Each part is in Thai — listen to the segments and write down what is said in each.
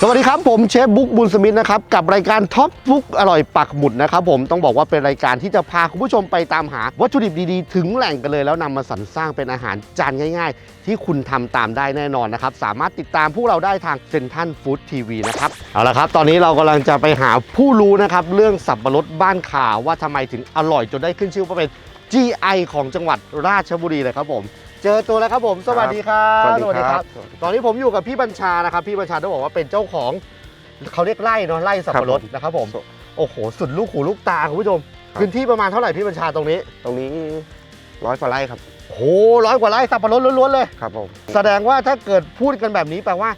สวัสดีครับผมเชฟบุ๊กบุญสมิธนะครับกับรายการท็อปบุ๊กอร่อยปักหมุดนะครับผมต้องบอกว่าเป็นรายการที่จะพาคุณผู้ชมไปตามหา วัตถุดิบดีๆ ถึงแหล่งกันเลยแล้วนำมาสรรสร้างเป็นอาหารจานง่าย ๆ ที่คุณทำตามได้แน่นอนนะครับสามารถติดตามพวกเราได้ทางเซนทันฟู้ดทีวีนะครับเอาละครับ ตอนนี้เรากำลังจะไปหาผู้รู้นะครับเรื่องสับปะรดบ้านข่าวว่าทำไมถึงอร่อยจนได้ขึ้นชื่อว่าเป็น GI ของจังหวัดราชบุรีเลยครับผม เจอตัวแล้วครับผม สวัสดีครับสวัสดีครับ ตอนนี้ผมอยู่กับพี่บัญชานะครับ พี่บัญชาต้องบอกว่าเป็นเจ้าของเขาเรียกไร่เนาะไร่สับปะรดครับผมนะครับผม โอ้โห สุดลูกหูลูกตาคุณผู้ชมครับพื้นที่ประมาณเท่าไหร่พี่บัญชาตรงนี้ ตรงนี้ร้อยกว่าไร่ครับโอ้โหร้อยกว่าไร่สับปะรดล้วนๆเลย ครับผม แสดงว่าถ้าเกิดพูดกันแบบนี้แปลว่า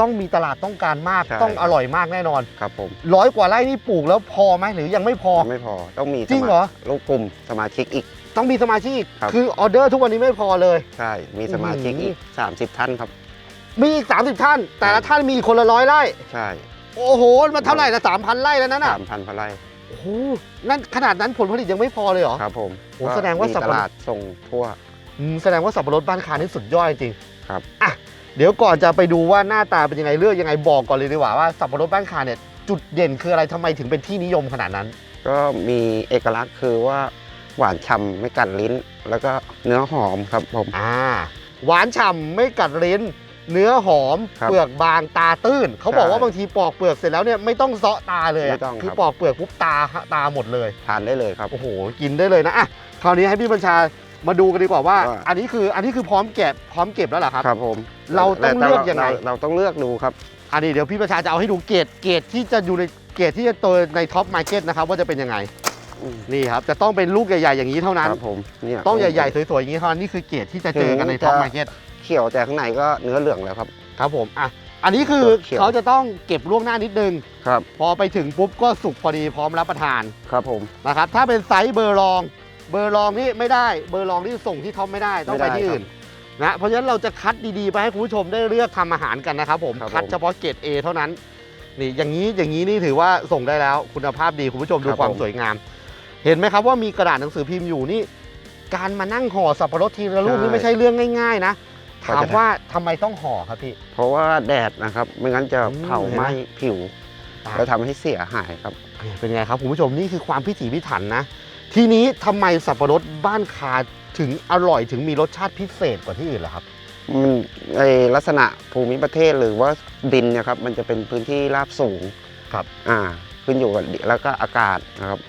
ต้องมีตลาดต้องการมากใช่ต้องอร่อยมากแน่นอน ครับผมร้อยกว่าไร่นี่ปลูกแล้วพอไหมหรือยังไม่พอ ไม่พอ ต้องมีจริงเหรอสมาลูกกลุ่มสมาชิกอีก ต้องมีสมาชิกครับ คือออเดอร์ทุกวันนี้ไม่พอเลย ใช่ มีสมาชิกอื้อหืออีอีก30 ท่านครับ มีอีก 30 ท่าน แต่ละท่านมีคนละร้อยไร่ ใช่โอ้โห มันเท่าไหร่ละสามพันไร่แล้วนั่นน่ะสามพันพไร่โอ้โหนั่นขนาดนั้นผลผลิตยังไม่พอเลยเหรอ ครับผมโอ้แสดงว่ามีสับตปะรด ลาดส่งทั่ว อืมแสดงว่าสับปะรดบ้านคานี่สุดยอดจริงครับ อะเดี๋ยวก่อนจะไปดูว่าหน้าตาเป็นยังไงเลือกยังไงบอกก่อนเลยดีกว่าว่าสับปะรดบ้านคาเนี่ยจุดเด่นคืออะไรทำไมถึงเป็นที่นิยมขนาดนั้น ก็มีเอกลักษณ์คือว่า หวานฉ่ำไม่กัดลิ้น แล้วก็เนื้อหอมครับผม อ่าหวานฉ่ำไม่กัดลิ้น เนื้อหอม ครับเปลือกบางตาตื้น เขาบอกใช่ว่าบางทีปอกเปลือกเสร็จแล้วเนี่ยไม่ต้องเซาะตาเลยอะไม่ต้องคือครับปอกเปลือกปุ๊บตาตาหมดเลย ทานได้เลยครับ โอ้โห กินได้เลยนะอะคราวนี้ให้พี่บัญชามาดูกันดีกว่าว่า ว่า อันนี้คืออันนี้คือพร้อมเก็บพร้อมเก็บแล้วเหรอครับ ครับผมเราต้องแเลือกยังไง เราเราต้องเลือกดูครับ อันนี้เดี๋ยวพี่บัญชาจะเอาให้ดูเกรดเกรดที่จะอยู่ในเกรดที่จะตัวในท็อปมาร์เก็ตนะครับว่าจะเป็นยังไงอืม นี่ครับจะต้องเป็นลูกใหญ่ๆอย่างนี้เท่านั้นครับผมเนี่ยต้องใหญ่ๆสวยๆอย่างนี้เท่านั้นนี่คือเกรดที่จะเจอกันในท็อปมาร์เก็ตเขียวแต่ข้างในก็เนื้อเหลืองแล้วครับ ครับผมอะอันนี้คือเขียวเขาจะต้องเก็บล่วงหน้านิดนึงครับ พอไปถึงปุ๊บก็สุกพอดีพร้อมรับประทานครับผมนะครับ ถ้าเป็นไซส์เบอร์รอง เบอร์รองนี่ไม่ได้เบอร์รองนี่ส่งที่ท็อปไม่ได้ต้องไปไม่ได้ที่อื่นนะเพราะฉะนั้นเราจะคัดดีๆไปให้คุณผู้ชมได้เลือกทำอาหารกันนะครับผมครับผมคัดเฉพาะเกรด A เท่านั้นนี่อย่างนี้อย่างนี้นี่ถือว่าส่งได้แล้วคุณภาพดีคุณผู้ชมดูครับความผมสวยงาม เห็นไหมครับว่ามีกระดาษหนังสือพิมพ์อยู่นี่ การมานั่งห่อสับปะรดทีละลูกนี่ไม่ใช่เรื่องง่าย ๆ นะถามว่าทำไมต้องห่อครับพี่ เพราะว่าแดดนะครับ ไม่งั้นจะอืมเผาไหม้ผิวอะแล้วทำให้เสียหายครับ เป็นไงครับคุณผู้ชมนี่คือความพิถีพิถันนะ ทีนี้ทำไมสับปะรดบ้านคาถึงอร่อยถึงมีรสชาติพิเศษกว่าที่อื่นล่ะครับมันในลักษณะภูมิประเทศหรือว่าดินเนะครับ มันจะเป็นพื้นที่ราบสูงครับ อ่า ขึ้นอยู่กับดิแล้วก็อากาศนะครับ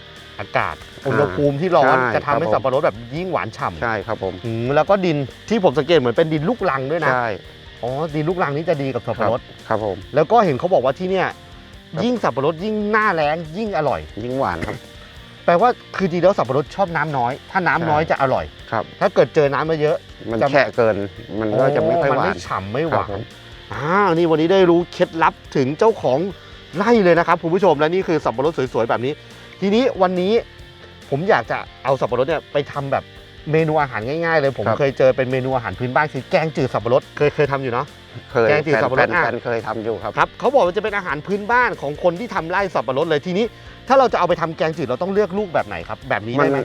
อากาศ อุณหภูมิที่ร้อนใช่จะทำให้ครับผม สับปะรดแบบยิ่งหวานฉ่ำใช่ครับผมอืมแล้วก็ดินที่ผมสังเกตเหมือนเป็นดินลูกรังด้วยนะ ใช่อ๋อ ดินลูกรังนี่จะดีกับสับปะรด ครับผม แล้วก็เห็นเขาบอกว่าที่เนี่ย ครับ ยิ่งสับปะรดยิ่งหน้าแล้งยิ่งอร่อย ยิ่งหวานครับ แปลว่าคือจริงแล้วสับปะรดชอบน้ำน้อย ถ้าน้ำใช่น้อยจะอร่อย ครับ ถ้าเกิดเจอน้ำมาเยอะ มันจะ แฉะเกินมันก็จะไม่ค่อยมันหวาไม่นฉ่ำไม่หครัวาบผนมอ่านี่วันนี้ได้รู้เคล็ดลับถึงเจ้าของไร่เลยนะครับคุณผู้ชมและนี่คือสับปะรดสวยๆแบบนี้ ทีนี้วันนี้ผมอยากจะเอาสับปะรดเนี่ยไปทำแบบเมนูอาหารง่ายๆเลย ผมครับเคยเจอเป็นเมนูอาหารพื้นบ้านคือแกงจืดสับปะรดเคยเคยทำอยู่เนาะเคยแกงจืดแฟนสับปะรแฟดนอะแฟนเคยทำอยู่ครับครับเขาบอกว่าจะเป็นอาหารพื้นบ้านของคนที่ทำไร่สับปะรดเลยทีนี้ ถ้าเราจะเอาไปทำแกงจืดเราต้องเลือกลูกแบบไหนครับ แบบนี้มัได้นไหม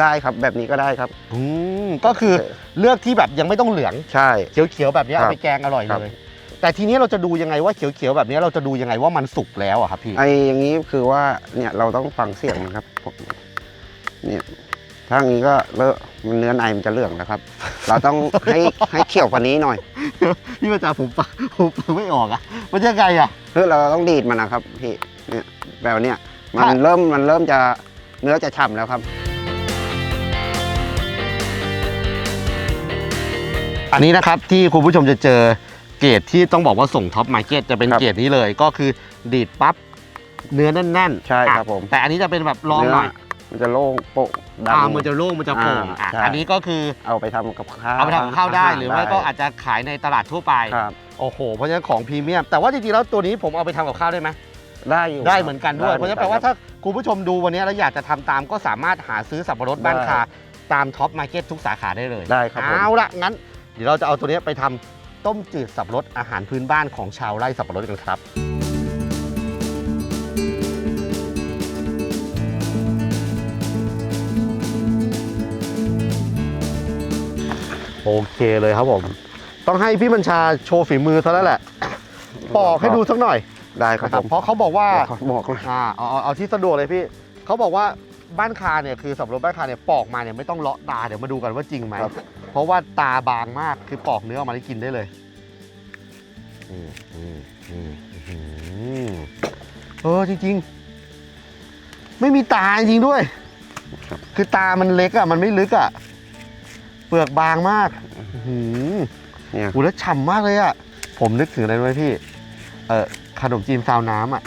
ได้ครับแบบนี้ก็ได้ครับอืมก็คือเลือกที่แบบยังไม่ต้องเหลืองใช่เขียวๆแบบนี้ครัเอาบไปแกงอร่อยครับเลย แต่ทีนี้เราจะดูยังไงว่าเขียวๆแบบนี้เราจะดูยังไงว่ามันสุกแล้วอะครับพี่ไอ้อย่างนี้คือว่าเนี่ยเราต้องฟังเสียงนะครับผมเนี่ยถ้าอย่างนี้ก็เลอะมันเนื้อในมันจะเหลืองนะครับ เราต้องให้ให้เขียวกว่านี้หน่อยพี่ประจาผมฟังผมฟังไม่ออกอะมันยังไงอะคือเราต้องดีดมันนะครับพี่เนี่ยแบบเนี้ยมันค่ะเริ่มมันเริ่มจะเนื้อจะฉ่ำแล้วครับอันนี้นะครับที่คุณผู้ชมจะเจอ เกรดที่ต้องบอกว่าส่งท็อปมาร์เก็ตจะเป็นครับเกรดนี้เลยก็คือดีดปั๊บเนื้อแน่นๆใช่ครับอะผม แต่อันนี้จะเป็นแบบลองหน่อยเมันจะโล่งโปะดอ่ามันจะโล่งมันจะโปร่งอ่าอะใช่ อันนี้ก็คือำเอาไปทำกับข้าวเอาไปทำกับข้าวได้หรือไม่ก็ด้อาจจะขายในตลาดทั่วไป ครับโอ้โห เพราะฉะนั้นของพรีเมียม แต่ว่าจริงๆแล้วตัวนี้ผมเอาไปทำกับข้าวได้ไหมได้อยู่ได้เหมือนกันด้วยได้เพราะฉะนั้นแปลว่าถ้าคุณผู้ชมดูวันนี้แล้วอยากจะทำตามก็สามารถหาซื้อสับปะรดบ้านคาตามท็อปมาร์เก็ตทุกสาขาได้เลย ได้ครับผม เอาละงั้น เดี๋ยวเราจะเอาตัวนี้ไปทำ ต้มจืดสับปะรดอาหารพื้นบ้านของชาวไร่สับปะรดกันครับโอเคเลยครับผม ต้องให้พี่บัญชาโชว์ฝีมือซะแล้วแหละ ปอกให้ดูสักหน่อยได้ครับนะคผรับมเพราะเขาบอกว่าเดี๋ยวขอบอกนะอ่าเอาเอาเอาที่สะดวกเลยพี่ เขาบอกว่า บ้านคาเนี่ยคือสับปะรดบ้านคาเนี่ยปอกมาเนี่ยไม่ต้องเลาะตาเดี๋ยวมาดูกันว่าจริงไหมครับ เพราะว่าตาบางมากคือปอกเนื้อออกมาได้กินได้เลยอืมอืมอืมอืมเออจริงๆ ไม่มีตาจริงๆด้วยครับคือตามันเล็กอะมันไม่ลึกอะเปลือกบางมากอื้อหือเนี่ยอูแล้วฉ่ำมากเลยอะผมนึกถึงอะไรรู้ไหมพี่ เออขนมจีนซาวน้ำอะ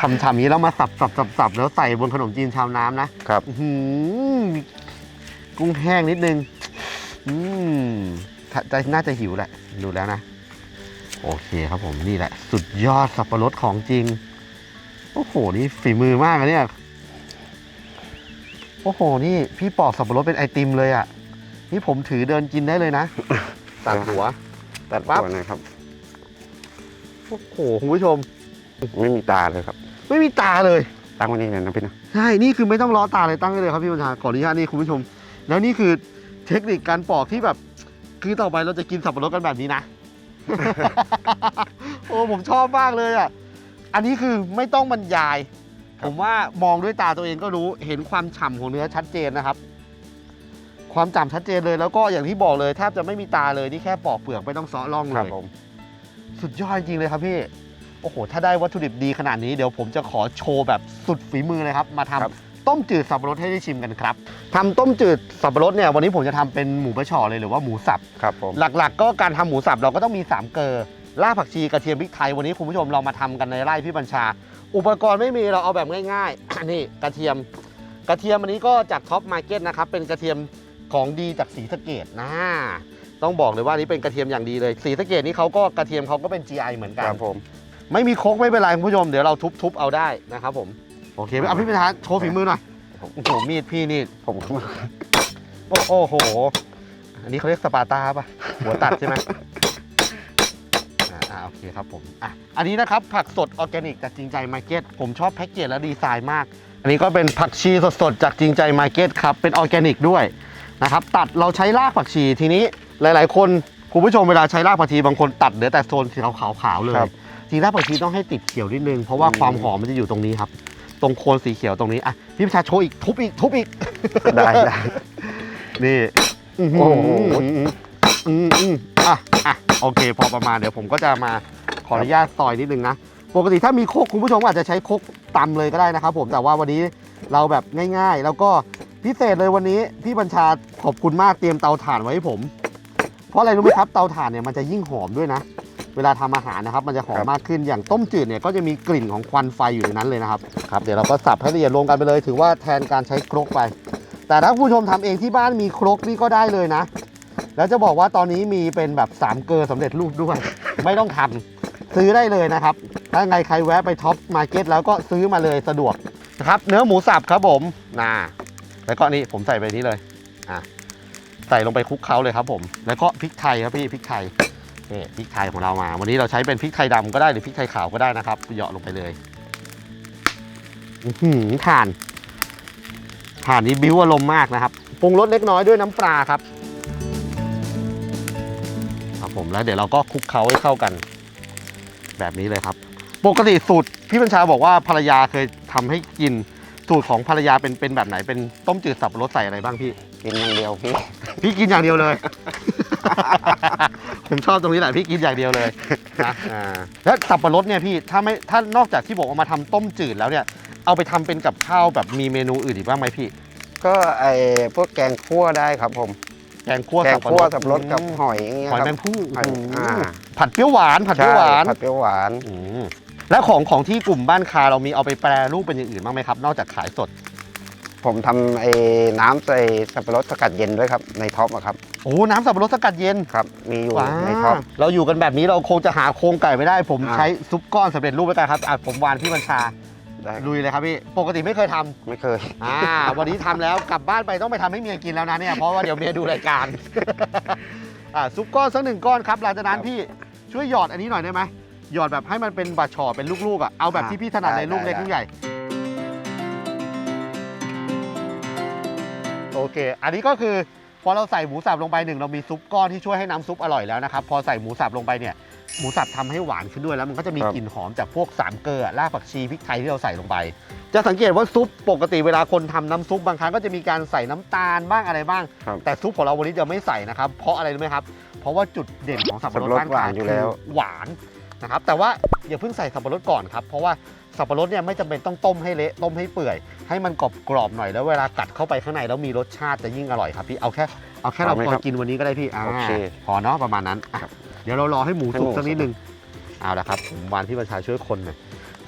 ฉ่ำๆอย่างนี้แล้วมาสับสับสับสับแล้วใส่บนขนมจีนชาวน้ำนะครับอื้อหือกุ้งแห้งนิดนึง อืมถ้าจะน่าจะหิวแหละ ดูแล้วนะ โอเคครับผมนี่แหละ สุดยอดสับปะรดของจริง โอ้โห นี่ฝีมือมากอะเนี่ย โอ้โห นี่พี่ปอกสับปะรดเป็นไอติมเลยอะ นี่ผมถือเดินกินได้เลยนะตัดหัว ตัดปั๊บตัวหนะครับ โอ้โห คุณผู้ชม ไม่มีตาเลยครับ ไม่มีตาเลย ตั้งไว้นี่เลยนะพี่นะใช่ นี่คือไม่ต้องล้อตาเลยตั้งได้เลยครับพี่บัญชาขออนุญาตนี่คุณผู้ชม แล้วนี่คือเทคนิคการปอกที่แบบ คือต่อไปเราจะกินสับปะรดกันแบบนี้นะ โอ้ผมชอบมากเลยอะ อันนี้คือไม่ต้องบรรยาย ผมว่ามองด้วยตาตัวเองก็รู้เห็นความฉ่ำของเนื้อชัดเจนนะครับ ความฉ่ำชัดเจนเลยแล้วก็อย่างที่บอกเลยแทบจะไม่มีตาเลยนี่แค่ปอกเปลือกไม่ต้องเซาะร่องคเลรับย ผม สุดยอดจริงเลยครับพี่ โอ้โห ถ้าได้วัตถุดิบดีขนาดนี้เดี๋ยวผมจะขอโชว์แบบสุดฝีมือเลยครับ มาทำครับ ต้มจืดสับปะรดให้ได้ชิมกันครับทำต้มจืดสับปะรดเนี่ยวันนี้ผมจะทำเป็นหมูบะช่อเลยหรือว่าหมูสับ ครับผม หลักๆ ก็การทำหมูสับเราก็ต้องมี 3 เกลอรากผักชีกระเทียมพริกไทยวันนี้คุณผู้ชมเรามาทำกันในไร่พี่บัญชา อุปกรณ์ไม่มีเราเอาแบบง่ายๆนี่กระเทียม กระเทียมอันนี้ก็จากท็อปมาร์เก็ตนะครับเป็นกระเทียมของดีจากสีสะเกดนะ ต้องบอกเลยว่านี่เป็นกระเทียมอย่างดีเลยสีสะเกดนี่เขาก็กระเทียมเขาก็เป็น GI เหมือนกัคน รับผม ไม่มีโคกไม่เป็นไรคุณผู้ชมเดี๋ยวเราทุบๆเอาได้นะครับผมโอเคเอาพี่พิธาโชว์ฝีมือหน่อยโอ้โหมีดพี่นี่ผมก็มาโอ้โอ้โห อันนี้เขาเรียกสปาร์ตาป่ะ หัวตัดใช่ไหมอ่าอ่าโอเคครับผมอะอันนี้นะครับผักสดออร์แกนิกจากจริงใจมาร์เก็ตผมชอบแพ็กเกจและดีไซน์มาก อันนี้ก็เป็นผักชีสดๆจากจริงใจมาร์เก็ตครับ เป็นออร์แกนิกด้วยนะครับ ตัดเราใช้รากผักชีทีนี้หลาย ๆ คนคุณผู้ชมเวลาใช้รากผักชีบางคนตัดเหลือแต่โซนสีขาวๆเลยครับ จริงรากผักชีต้องให้ติดเขียวนิดนึง เพราะว่าอืมความหอมมันจะอยู่ตรงนี้ครับ ตรงโคนสีเขียวตรงนี้อะพี่ประชาโชว์อีกทุบอีกทุบอีกได้ได้นี่โอ้โหอืมอืมอืมอะอะโอเค พอประมาณเดี๋ยวผมก็จะมาขออนุญาตซอยนิดนึงนะปกติถ้ามีโคกคุณผู้ชมก็อาจจะใช้โคกตำเลยก็ได้นะครับ ผมแต่ว่าวันนี้เราแบบง่าย ๆ แล้วก็พิเศษเลยวันนี้พี่บัญชาขอบคุณมากเตรียมเตาถ่านไว้ให้ผม เพราะอะไรรู้ไหมครับเตาถ่านเนี่ยมันจะยิ่งหอมด้วยนะเวลาทำอาหารนะครับ มันจะหอมมากขึ้นอย่างต้มจืดเนี่ยก็จะมีกลิ่นของควันไฟอยู่ในนั้นเลยนะครับครับเดี๋ยวเราก็สับให้ละเอียดรวมกันไปเลย ถือว่าแทนการใช้ครกไป แต่ถ้าคุณผู้ชมทำเองที่บ้านมีครกนี่ก็ได้เลยนะ แล้วจะบอกว่าตอนนี้มีเป็นแบบ3เกลอสำเร็จรูปด้วย ไม่ต้องทำซื้อได้เลยนะครับ ถ้าไงใครแวะไปท็อปมาร์เก็ตแล้วก็ซื้อมาเลยสะดวกนะครับ เนื้อหมูสับครับผมนะแล้วก็นี่ผมใส่ไปนี้เลยอะใส่ลงไปคลุกเคล้าเลยครับผม แล้วก็พริกไทยครับพี่พริกไทย นี่พริกไทยของเรามา วันนี้เราใช้เป็นพริกไทยดำก็ได้หรือพริกไทยขาวก็ได้นะครับเหยาะลงไปเลยอื้อหือถ่านถ่านนี้บิ้วอารมณ์มากนะครับปรุงรสเล็กน้อยด้วยน้ำปลาครับครับผมแล้วเดี๋ยวเราก็คลุกเคล้าให้เข้ากัน แบบนี้เลยครับ ปกติสูตรพี่บัญชาบอกว่าภรรยาเคยทำให้กินสูตรของภรรยาเป็นเป็นแบบไหนเป็นต้มจืดสับปะรดใส่อะไรบ้างพี่กินอย่างเดียวพี่พี่กินอย่างเดียวเลย ผมชอบตรงนี้แหละพี่กินอย่างเดียวเลยนะอ่าแล้วสับปะรดเนี่ยพี่ถ้าไม่ถ้านอกจากที่บอกว่ามาทำต้มจืดแล้วเนี่ย เอาไปทำเป็นกับข้าวแบบมีเมนูอื่นอีกบ้างไหมพี่ ก็ไอพวกแกงคั่วได้ครับผม แกงคั่วแกงสับปะรคั่วดสับปะรดกับอืมหอยอย่างเงี้ยหอยคแมรับงผู้หอยอืมอ่า ผัดเปรี้ยวหวานผัดเปรี้ยวหวาน ใช่ผัดเปรี้ยวหวาน อืมแล้วของของที่กลุ่มบ้านคาเรามีเอาไปแปรรูปเป็นอย่างอื่นบ้างไหมครับ นอกจากขายสดผมทำไอ้น้ำใส่สับปะรดสกัดเย็นด้วยครับ ในท็อปอะครับ โอ้น้ำสับปะรดสกัดเย็นครับ มีอยู่ว้าในท็อป เราอยู่กันแบบนี้เราคงจะหาโครงไก่ไม่ได้ ผมอ่า ใช้ซุปก้อนสำเร็จรูปไว้กันครับอะผมวานพี่บัญชาได้ลุยเลยครับพี่ ปกติไม่เคยทำไม่เคย อ่า วันนี้ทำแล้วกลับบ้านไปต้องไปทำให้เมียกินแล้วนะเนี่ยเพราะว่าเดี๋ยวเมียดูรายการ อ่าซุปก้อนสักหนึ่งก้อนครับหลังจากนั้นครับ พี่ช่วยหยอดอันนี้หน่อยได้ไหมหยอดแบบให้มันเป็นบะช่อเป็นลูกๆอะเอาแบบอ่าที่พี่ถนัดเลยได้ลูกเล็กได้ลูกใหญ่โอเค อันนี้ก็คือ พอเราใส่หมูสับลงไปหนึ่งเรามีซุปก้อนที่ช่วยให้น้ำซุปอร่อยแล้วนะครับ พอใส่หมูสับลงไปเนี่ยหมูสับทำให้หวานขึ้นด้วยแล้วมันก็จะมีครับกลิ่นหอมจากพวกสามเกลือรากผักชีพริกไทยที่เราใส่ลงไป จะสังเกตว่าซุปปกติเวลาคนทำน้ำซุปบางครั้งก็จะมีการใส่น้ำตาลบ้างอะไรบ้าง ครับแต่ซุปของเราวันนี้จะไม่ใส่นะครับ เพราะอะไรรู้ไหมครับ เพราะว่าจุดเด่นของสับปะรดสับปะรดบ้านหวาขานอยู่แล้ว คือหวานนะครับแต่ว่าอย่าเพิ่งใส่สับปะรดก่อนครับเพราะว่า สับปะรดเนี่ยไม่จำเป็นต้องต้มให้เละต้มให้เปื่อย ให้มันกรอบกรอบๆหน่อยแล้วเวลากัดเข้าไปข้างในแล้วมีรสชาติจะยิ่งอร่อยครับพี่เอาแค่เอาแค่เราเอาไหมพอครับกินวันนี้ก็ได้พี่อ่าโอเคพอเนาะประมาณนั้นอะครับเดี๋ยวเรารอให้หมูให้สุหกมูสักนิดสุก นึงเอาละครับผมวานพี่ประชาช่วยคนหน่อย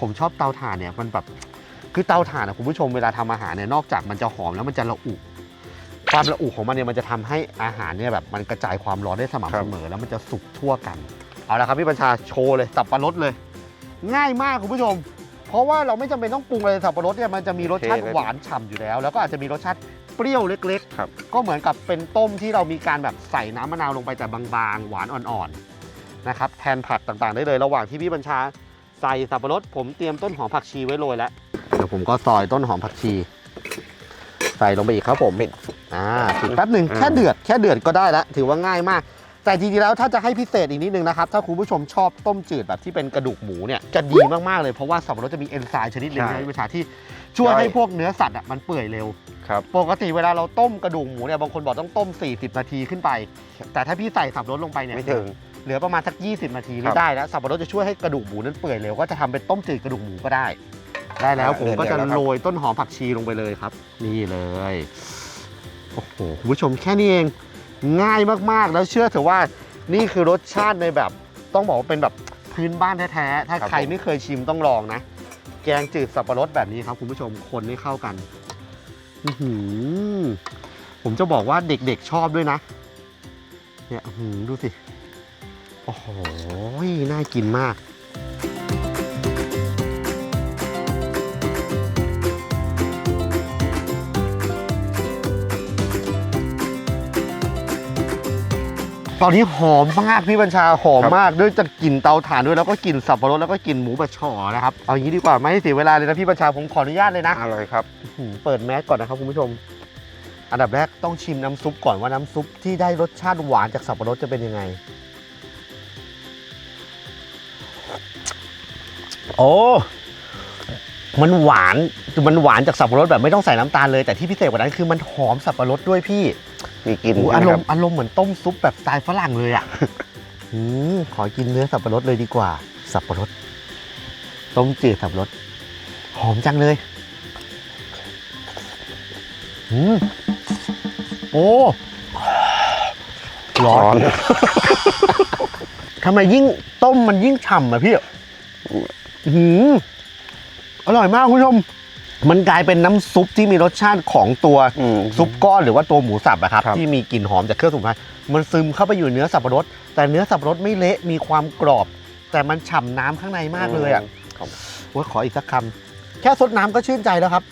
ผมชอบเตาถ่านเนี่ยมันแบบคือเตาถ่านนะคุณผู้ชมเวลาทำอาหารเนี่ยนอกจากมันจะหอมแล้วมันจะระอุ ความระอุของมันเนี่ยมันจะทำให้อาหารเนี่ยแบบมันกระจายความร้อนได้สม่ำครัเสบมอแล้วมันจะสุกทั่วกัน เอาละครับพี่บัญชาโชว์เลยสับปะรดเลย ง่ายมากคุณผู้ชม เพราะว่าเราไม่จำเป็นต้องปรุงอะไรสับปะรดเนี่ยมันจะมีรสชาติโอเคเลยหวานฉ่ำอยู่แล้ว แล้วก็อาจจะมีรสชาติเปรี้ยวเล็กครับ ๆ ก็เหมือนกับเป็นต้มที่เรามีการแบบใส่น้ำมะนาวลงไปแต่บางๆ หวานอ่อนๆนะครับแทนผักต่างๆได้เลยระหว่างที่พี่บัญชาใส่สับปะรดผมเตรียมต้นหอมผักชีไว้โรยแล้วเดี๋ยวผมก็ซอยต้นหอมผักชี ใส่ลงไปอีกครับผมปิดอ่าปิดแป๊บหนึ่งอ่าแค่เดือดแค่เดือดก็ได้แล้วถือว่าง่ายมาก แต่จริงๆแล้วถ้าจะให้พิเศษอีกนิดนึงนะครับ ถ้าคุณผู้ชมชอบต้มจืดแบบที่เป็นกระดูกหมูเนี่ยจะดีมากๆเลยเพราะว่าสับปะรดจะมีเอนไซม์ชนิดหนึ่งใช่ ในวิชาที่ช่วยย่อยให้พวกเนื้อสัตว์อะมันเปื่อยเร็ว ครับ ปกติเวลาเราต้มกระดูกหมูเนี่ยบางคนบอกต้องต้ม 40 นาทีขึ้นไป แต่ถ้าพี่ใส่สับปะรดลงไปเนี่ยไม่ถึง เหลือประมาณสัก 20 นาทีครันี่บได้แล้วสับปะรดจะช่วยให้กระดูกหมูนั้นเปื่อยเร็วก็จะทำเป็นต้มจืดกระดูกหมูก็ได้ ได้แล้วอ่าผมก็จะเดือดแล้วครับโรยต้นหอมผักชีลงไปเลยครับ นี่เลยโอ้โหคุณผู้ชมแค่นี้เอง ง่ายมากๆ แล้วเชื่อเถอะว่านี่คือรสชาติในแบบ ต้องบอกว่าเป็นแบบพื้นบ้านแท้ๆ ถ้าครับ ใครไม่เคยชิมต้องลองนะ แกงจืดสับปะรดแบบนี้ครับ คุณผู้ชมคนให้เข้ากันอื้อหือผมจะบอกว่าเด็กๆชอบด้วยนะ เนี่ยอื้อหือดูสิ โอ้โห น่ากินมาก ตอนนี้หอมมากพี่บัญชาหอมครับมากด้วยจากกลิ่นเตาถ่านด้วยแล้วก็กลิ่นสับปะรดแล้วก็กลิ่นหมูบะช่อนะครับเอางี้ดีกว่าไม่ให้เสียเวลาเลยนะพี่บัญชาผมขออนุญาตเลยนะอร่อยครับอื้อหือเปิดแมสก่อนนะครับคุณผู้ชม อันดับแรกต้องชิมน้ำซุปก่อนว่าน้ำซุปที่ได้รสชาติหวานจากสับปะรดจะเป็นยังไง โอ้มันหวานมันหวานจากสับปะรดแบบไม่ต้องใส่น้ำตาลเลยแต่ที่พิเศษกว่านั้นคือมันหอมสับปะรดด้วยพี่ มีกลิ่นโอ้ใช่อาไหมรครัมบณ์อารมณ์เหมือนต้มซุปแบบสไตล์ฝรั่งเลยอะอืมขอกินเนื้อสับปะรดเลยดีกว่า สับปะรด ต้มจืดสับปะรด หอมจังเลยอืมโอ้ร้อร้อนนทำไมยิ่งต้มมันยิ่งฉ่ำอะพี่ อื้อหืออร่อยมากคุณผู้ชม มันกลายเป็นน้ำซุปที่มีรสชาติของตัวอืม ซุปก้อนหรือว่าตัวหมูสับอะครับครับ ที่มีกลิ่นหอมจากเครื่องสมุนไพรมันซึมเข้าไปอยู่ในเนื้อสับปะรด แต่เนื้อสับปะรดไม่เละมีความกรอบ แต่มันฉ่ำน้ำข้างในมากเลยอะครับโอ้ยขออีกสักคำแค่ซดน้ำก็ชื่นใจแล้วครับ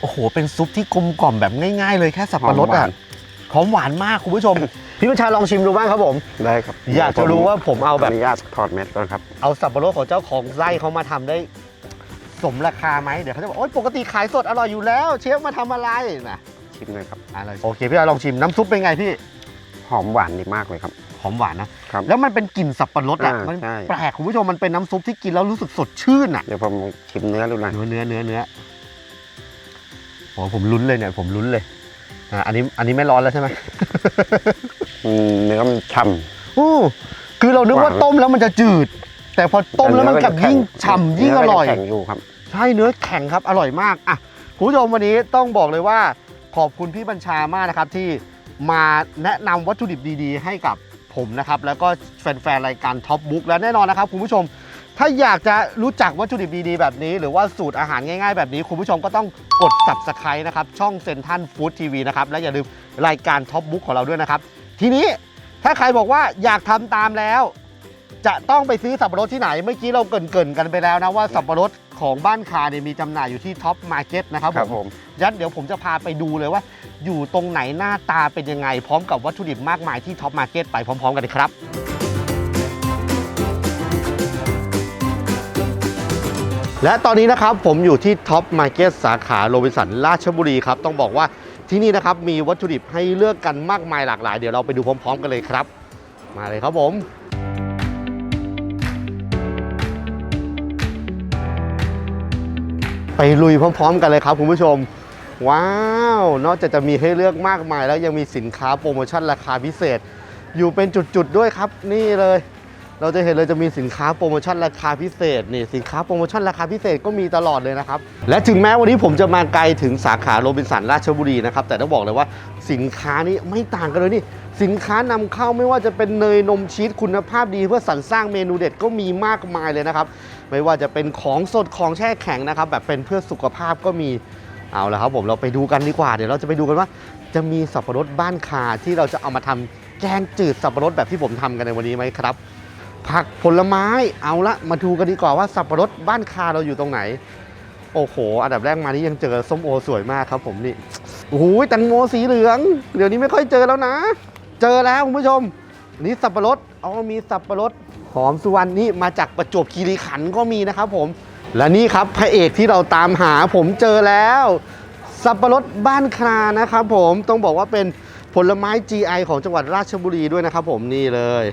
โอ้โห เป็นซุปที่กลมกล่อมแบบง่าย ๆ เลยแค่สับปะรดหอมหอะวานหอมหวานมากคุณผู้ชม พี่ประชาลองชิมดูบ้างครับผม ได้ครับอยากจะรู้ว่าผมเอาแบบ ขนุญาตถอดเม็ดก่อนครับ เอาสับปะรดของเจ้าของไส้เขามาทำได้ สมราคาไหมเดี๋ยวเขาจะบอกโอ๊ยปกติขายสดอร่อยอยู่แล้ว เชฟมาทำอะไรนะชิมเลยครับ อะไรโอเคพี่อาลองชิมน้ำซุปเป็นไงพี่หอมหวานดีมากเลยครับ หอมหวานนะครับ แล้วมันเป็นกลิ่นสับปะรดอะอ่ามัมันใช่ แปลกคุณผู้ชมมันเป็นน้ำซุปที่กินแล้วรู้สึกสดชื่นอะ เดี๋ยวผมชิมเนื้อดูหน่อยเนื้อเนื้อเนื้อเนื้อโอ้ผมลุ้นเลยเนี่ยผมลุ้นเลย อะอันนี้อันนี้ไม่ร้อนแล้วใช่ไหม อืมเนื้อมันฉ่ อู้คือเรานึกว่าหวานต้มแล้วมันจะจืด แต่พอำต้มแล้วมันต่กลับเนื้อยิ่งจะแข็ฉ่ำยิ่งอร่อย เนื้ก็จะแข็งอยู่ครับ ใช่เนื้อแข็งครับอร่อยมากอะคุณผู้ชมวันนี้ต้องบอกเลยว่าขอบคุณพี่บัญชามากนะครับที่มาแนะนำวัตถุดิบดีๆ ให้กับผมนะครับแล้วก็แฟนๆรายการท็อปบุ๊กและแน่นอนนะครับคุณผู้ชม ถ้าอยากจะรู้จักวัตถุดิบดีๆแบบนี้ หรือว่าสูตรอาหารง่ายๆแบบนี้ คุณผู้ชมก็ต้องกด subscribe นะครับ ช่องเซนทันฟู้ดทีวีนะครับ และอย่าลืมรายการท็อปบุ๊กของเราด้วยนะครับ ทีนี้ถ้าใครบอกว่าอยากทำตามแล้ว จะต้องไปซื้อสับปะรดที่ไหน เมื่อกี้เราเกรินๆกันไปแล้วนะว่าสับปะรดของบ้านคาเนี่ยมีจำหน่ายอยู่ที่ท็อปมาร์เก็ตนะครับครับผมมยันเดี๋ยวผมจะพาไปดูเลยว่า อยู่ตรงไหนหน้าตาเป็นยังไง พร้อมกับวัตถุดิบมากมายที่ท็อปมาร์เก็ตไปพร้อม ๆ กันเลยครับ และตอนนี้นะครับผมอยู่ที่ท็อปมาร์เก็ตสาขาโรบินสันราชบุรีครับ ต้องบอกว่าที่นี่นะครับมีวัตถุดิบให้เลือกกันมากมายหลากหลาย เดี๋ยวเราไปดูพร้อมๆกันเลยครับ มาเลยครับผมไปลุยพร้อม ๆ กันเลยครับคุณผู้ชม ว้าว นอกจากจะมีให้เลือกมากมาย แล้วยังมีสินค้าโปรโมชั่นราคาพิเศษ อยู่เป็นจุด ๆ ด้วยครับ นี่เลย เราจะเห็นเลยจะมีสินค้าโปรโมชั่นราคาพิเศษนี่สินค้าโปรโมชั่นราคาพิเศษก็มีตลอดเลยนะครับ และถึงแม้วันนี้ผมจะมาไกลถึงสาขาโรบินสันราชบุรีนะครับ แต่ต้องบอกเลยว่าสินค้านี้ไม่ต่างกันเลยนี่ สินค้านำเข้าไม่ว่าจะเป็นเนยนมชีสคุณภาพดี เพื่อสรรสร้างเมนูเด็ดก็มีมากมายเลยนะครับ ไม่ว่าจะเป็นของสดของแช่แข็งนะครับ แบบเป็นเพื่อสุขภาพก็มีเอาละครับผมเราไปดูกันดีกว่าเดี๋ยวเราจะไปดูกันว่า จะมีสับปะรดบ้านคาที่เราจะเอามาทำแกงจืดสับปะรดแบบที่ผมทำกันในวันนี้ไหมครับ ผักผลไม้เอาละมาดูกันดีกว่าว่าสับปะรดบ้านคาเราอยู่ตรงไหน โอ้โห อันดับแรกมานี่ยังเจอส้มโอสวยมากครับผมนี่โอ้โหแตงโมสีเหลือง เดี๋ยวนี้ไม่ค่อยเจอแล้วนะ เจอแล้วคุณผู้ชมนี่สับปะรดอ๋อมีสับปะรดหอมสุวรรณนี่มาจากประจวบคีรีขันธ์ก็มีนะครับผม และนี่ครับพระเอกที่เราตามหาผมเจอแล้ว สับปะรดบ้านคานะครับผมต้องบอกว่าเป็นผลไม้ GI ของจังหวัดราชบุรีด้วยนะครับผมนี่เลย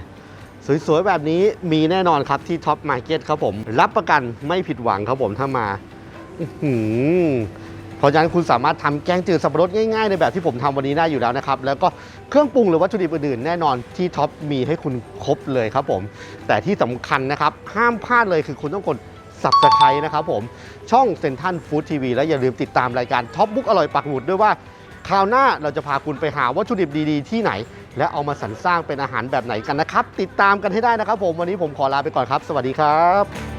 สวยๆ แบบนี้มีแน่นอนครับที่ท็อปมาร์เก็ตครับผม รับประกันไม่ผิดหวังครับผมถ้ามาเพราะฉะนั้นคุณสามารถทำแกงจืดสับปะรดง่ายๆ ในแบบที่ผมทำวันนี้ได้อยู่แล้วนะครับ แล้วก็เครื่องปรุงหรือวัตถุดิบอื่นๆ แน่นอนที่ท็อปมีให้คุณครบเลยครับผม แต่ที่สำคัญนะครับ ห้ามพลาดเลยคือคุณต้องกด subscribe นะครับผม ช่องเซนทันฟู้ดทีวีและอย่าลืมติดตามรายการท็อปบุ๊กอร่อยปักหมุดด้วยว่าคราวหน้าเราจะพาคุณไปหาวัตถุดิบดีๆ ที่ไหน และเอามาสรรสร้างเป็นอาหารแบบไหนกันนะครับ ติดตามกันให้ได้นะครับผมวันนี้ผมขอลาไปก่อนครับ สวัสดีครับ